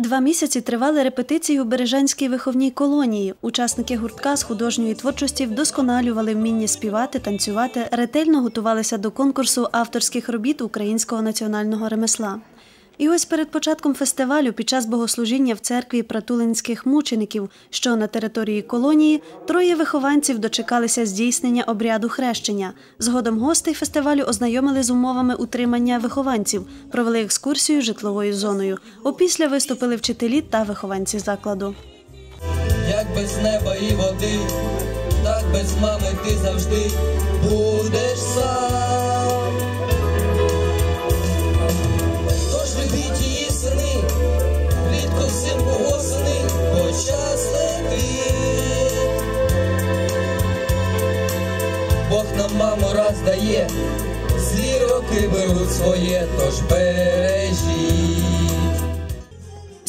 Два місяці тривали репетиції у Бережанській виховній колонії. Учасники гуртка з художньої творчості вдосконалювали вміння співати, танцювати, ретельно готувалися до конкурсу авторських робіт українського національного ремесла. І ось перед початком фестивалю, під час богослужіння в церкві пратулинських мучеників, що на території колонії, троє вихованців дочекалися здійснення обряду хрещення. Згодом гостей фестивалю ознайомили з умовами утримання вихованців, провели екскурсію житловою зоною. Опісля виступили вчителі та вихованці закладу. як без неба і води, так без мами ти завжди будеш сам. Нам маму раз дає, злі роки беруть своє, тож бережіть.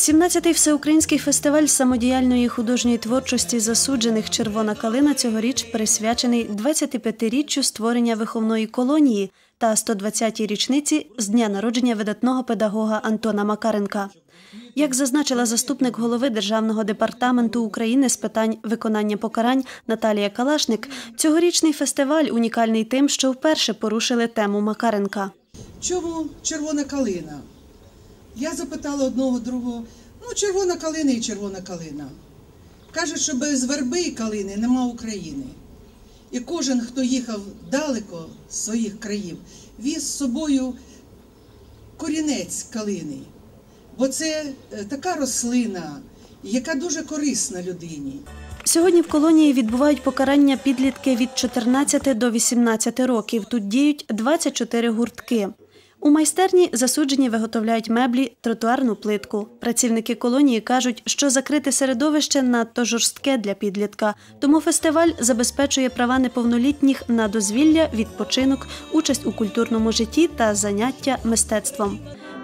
17-й всеукраїнський фестиваль самодіяльної художньої творчості засуджених Червона калина цьогоріч присвячений 25-річчю створення виховної колонії та 120-й річниці з дня народження видатного педагога Антона Макаренка. Як зазначила заступник голови Державного департаменту України з питань виконання покарань Наталія Калашник, цьогорічний фестиваль унікальний тим, що вперше порушили тему Макаренка. Чому червона калина? Я запитала одного другого, ну, червона калина і червона калина. Кажуть, що без верби і калини нема України. І кожен, хто їхав далеко з своїх країв, віз з собою корінець калини. Бо це е, така рослина, яка дуже корисна людині. Сьогодні в колонії відбувають покарання підлітки від 14 до 18 років. Тут діють 24 гуртки. У майстерні засуджені виготовляють меблі, тротуарну плитку. Працівники колонії кажуть, що закрите середовище надто жорстке для підлітка, тому фестиваль забезпечує права неповнолітніх на дозвілля, відпочинок, участь у культурному житті та заняття мистецтвом.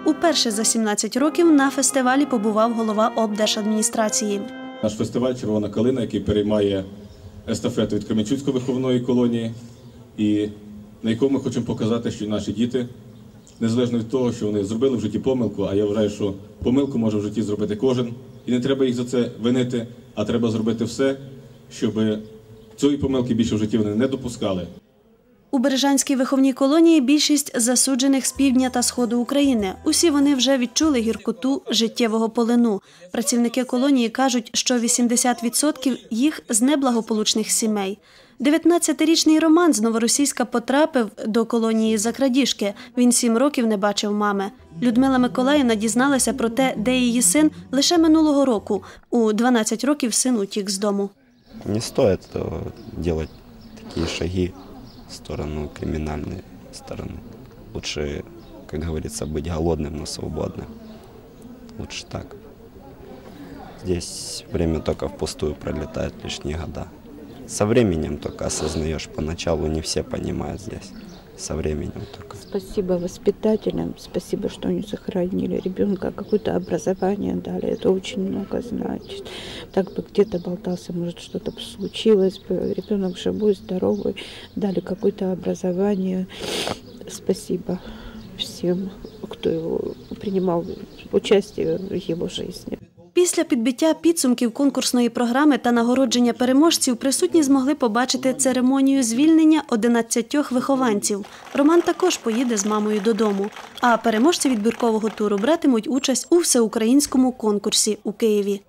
Уперше за 17 років на фестивалі побував голова облдержадміністрації. Наш фестиваль Червона калина, який переймає естафету від Кременчуцької виховної колонії, і на якому ми хочемо показати, що наші діти, незалежно від того, що вони зробили в житті помилку, а я вважаю, що помилку може в житті зробити кожен, і не треба їх за це винити, а треба зробити все, щоб цієї помилки більше в житті вони не допускали. У Бережанській виховній колонії більшість засуджених з півдня та сходу України. Усі вони вже відчули гіркоту життєвого полину. Працівники колонії кажуть, що 80% їх з неблагополучних сімей. 19-річний Роман з Новоросійська потрапив до колонії за крадіжки. Він сім років не бачив мами. Людмила Миколаївна дізналася про те, де її син лише минулого року. У 12 років син утік з дому. Не стоит э, делать такие шаги сторону криминальной стороны. Лучше, как говорится, быть голодным, но свободным. Лучше так. Здесь время только впустую пролетает лишние года. Со временем только осознаешь, поначалу не все понимают здесь. Со временем только. Спасибо воспитателям, спасибо, что они сохранили ребенка, какое-то образование дали. Это очень много значит. Так бы где-то болтался, может что-то случилось бы. Ребенок живой, здоровый, дали какое-то образование. Спасибо всем, кто его принимал участие в его жизни. Після підбиття підсумків конкурсної програми та нагородження переможців присутні змогли побачити церемонію звільнення 11 вихованців. Роман також поїде з мамою додому. А переможці відбіркового туру братимуть участь у всеукраїнському конкурсі у Києві.